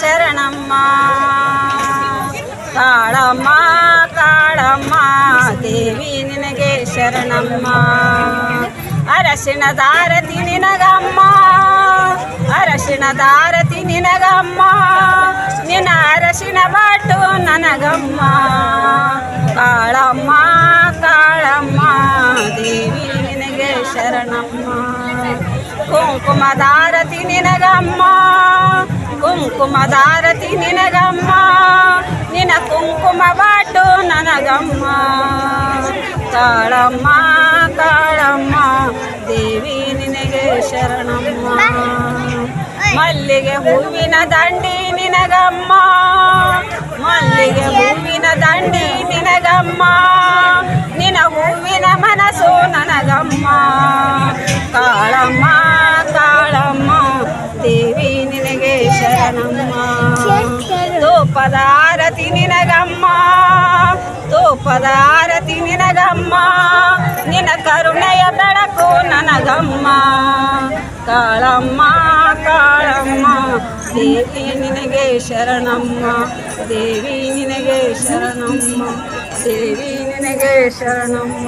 ಶರಣಮ್ಮ. ಕಾಳಮ್ಮ ಕಾಳಮ್ಮ ದೇವಿ ನಿನಗೆ ಶರಣಮ್ಮ. ಅರಶಿಣದಾರತಿ ನಿನಗಮ್ಮ ಅರಶಿಣದಾರತಿ ನಿನಗಮ್ಮ. ನಿನ್ನ ಅರಶಿನ ಬಾಟು ನನಗಮ್ಮ. ಕಾಳಮ್ಮ ಕಾಳಮ್ಮ ದೇವಿ ನಿನಗೆ ಶರಣಮ್ಮ. ಕುಂಕುಮದಾರತಿ ನಿನಗಮ್ಮ. ಕುಂಕುಮದಾರತಿ ನಿನಗಮ್ಮ ನಿನ ಕುಂಕುಮ ಬಾಟು ನನಗಮ್ಮ. ಕಾಳಮ್ಮ ಕಾಳಮ್ಮ ದೇವಿ ನಿನಗೆ ಶರಣಮ್ಮ. ಮಲ್ಲಿಗೆ ಹೂವಿನ ದಂಡಿ ನಿನಗಮ್ಮ, ಮಲ್ಲಿಗೆ ಹೂವಿನ ದಂಡಿ ನಿನಗಮ್ಮ. ನಿನ ಹೂವಿನ ಮನಸ್ಸು ನನಗಮ್ಮ. ಕಾಳಮ್ಮ ಕಾಳಮ್ಮ ದೇವಿ ಶರಣಮ್ಮ ತೂಪದ ಆರತಿ ನಿನಗಮ್ಮ ತೂಪದ ಆರತಿ ನಿನಗಮ್ಮ ನಿನ ಕರುಣೆಯ ಬೆಳಕು ನನಗಮ್ಮ ಕಾಳಮ್ಮ ಕಾಳಮ್ಮ ದೇವಿ ನಿನಗೆ ಶರಣಮ್ಮ ದೇವಿ ನಿನಗೆ ಶರಣಮ್ಮ ದೇವಿ ನಿನಗೆ ಶರಣಮ್ಮ